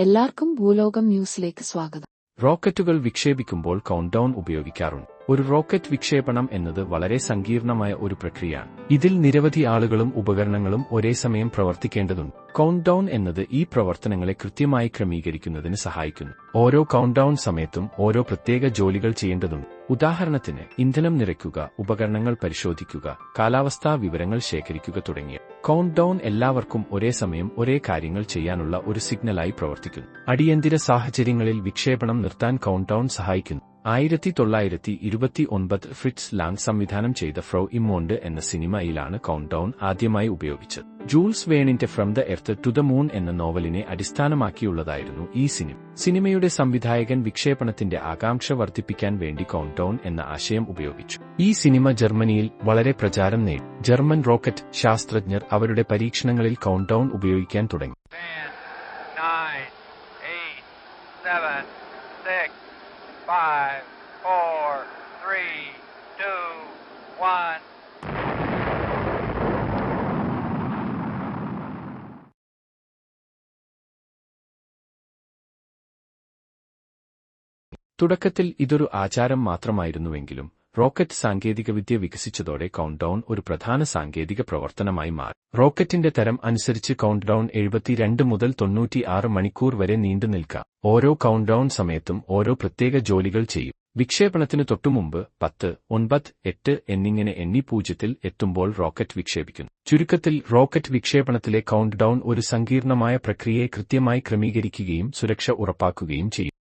എല്ലാവർക്കും ഭൂലോകം ന്യൂസിലേക്ക് സ്വാഗതം. റോക്കറ്റുകൾ വിക്ഷേപിക്കുമ്പോൾ കൗണ്ട് ഡൗൺ ഉപയോഗിക്കാറുണ്ട്. ഒരു റോക്കറ്റ് വിക്ഷേപണം എന്നത് വളരെ സങ്കീർണമായ ഒരു പ്രക്രിയയാണ്. ഇതിൽ നിരവധി ആളുകളും ഉപകരണങ്ങളും ഒരേ സമയം പ്രവർത്തിക്കേണ്ടതുണ്ട്. കൗണ്ട് ഡൗൺ എന്നത് ഈ പ്രവർത്തനങ്ങളെ കൃത്യമായി ക്രമീകരിക്കുന്നതിന് സഹായിക്കുന്നു. ഓരോ കൗണ്ട് ഡൗൺ സമയത്തും ഓരോ പ്രത്യേക ജോലികൾ ചെയ്യേണ്ടതുണ്ട്. ഉദാഹരണത്തിന് ഇന്ധനം നിറയ്ക്കുക ഉപകരണങ്ങൾ പരിശോധിക്കുക കാലാവസ്ഥാ വിവരങ്ങൾ ശേഖരിക്കുക തുടങ്ങിയ കൗണ്ട് എല്ലാവർക്കും ഒരേ സമയം ഒരേ കാര്യങ്ങൾ ചെയ്യാനുള്ള ഒരു സിഗ്നലായി പ്രവർത്തിക്കുന്നു. അടിയന്തിര സാഹചര്യങ്ങളിൽ വിക്ഷേപണം നിർത്താൻ കൗണ്ട് ഡൗൺ സഹായിക്കുന്നു. ആയിരത്തി തൊള്ളായിരത്തി ഇരുപത്തി ഒൻപത് ഫ്രിറ്റ്സ് ലാങ് സംവിധാനം ചെയ്ത ഫ്രോ ഇമോണ്ട് എന്ന സിനിമയിലാണ് കൗണ്ട് ആദ്യമായി ഉപയോഗിച്ചത്. Jules വേണിന്റെ from the earth to the moon എന്ന നോവലിനെ അടിസ്ഥാനമാക്കിയുള്ളതായിരുന്നു ഈ സിനിമ. സിനിമയുടെ സംവിധായകൻ വിക്ഷേപണത്തിന്റെ ആകാംക്ഷ വർദ്ധിപ്പിക്കാൻ വേണ്ടി കൗണ്ട് എന്ന ആശയം ഉപയോഗിച്ചു. ഈ സിനിമ ജർമ്മനിയിൽ വളരെ പ്രചാരം നേടി. ജർമ്മൻ റോക്കറ്റ് ശാസ്ത്രജ്ഞർ അവരുടെ പരീക്ഷണങ്ങളിൽ കൗണ്ട് ഉപയോഗിക്കാൻ തുടങ്ങി. Five, four, three, two, one. തുടക്കത്തിൽ ഇതൊരു ആചാരം മാത്രമായിരുന്നുവെങ്കിലും റോക്കറ്റ് സാങ്കേതികവിദ്യ വികസിച്ചതോടെ കൗണ്ട് ഒരു പ്രധാന സാങ്കേതിക പ്രവർത്തനമായി മാറി. റോക്കറ്റിന്റെ തരം അനുസരിച്ച് കൗണ്ട് ഡൗൺ എഴുപത്തിരണ്ട് മുതൽ തൊണ്ണൂറ്റിയാറ് മണിക്കൂർ വരെ നീണ്ടു നിൽക്കാം. ഓരോ കൗണ്ട് സമയത്തും ഓരോ പ്രത്യേക ജോലികൾ ചെയ്യും. വിക്ഷേപണത്തിന് തൊട്ടുമുമ്പ് പത്ത് ഒൻപത് എട്ട് എന്നിങ്ങനെ എണ്ണി പൂജ്യത്തിൽ എത്തുമ്പോൾ റോക്കറ്റ് വിക്ഷേപിക്കുന്നു. ചുരുക്കത്തിൽ റോക്കറ്റ് വിക്ഷേപണത്തിലെ കൗണ്ട് ഒരു സങ്കീർണമായ പ്രക്രിയയെ കൃത്യമായി ക്രമീകരിക്കുകയും സുരക്ഷ ഉറപ്പാക്കുകയും ചെയ്യും.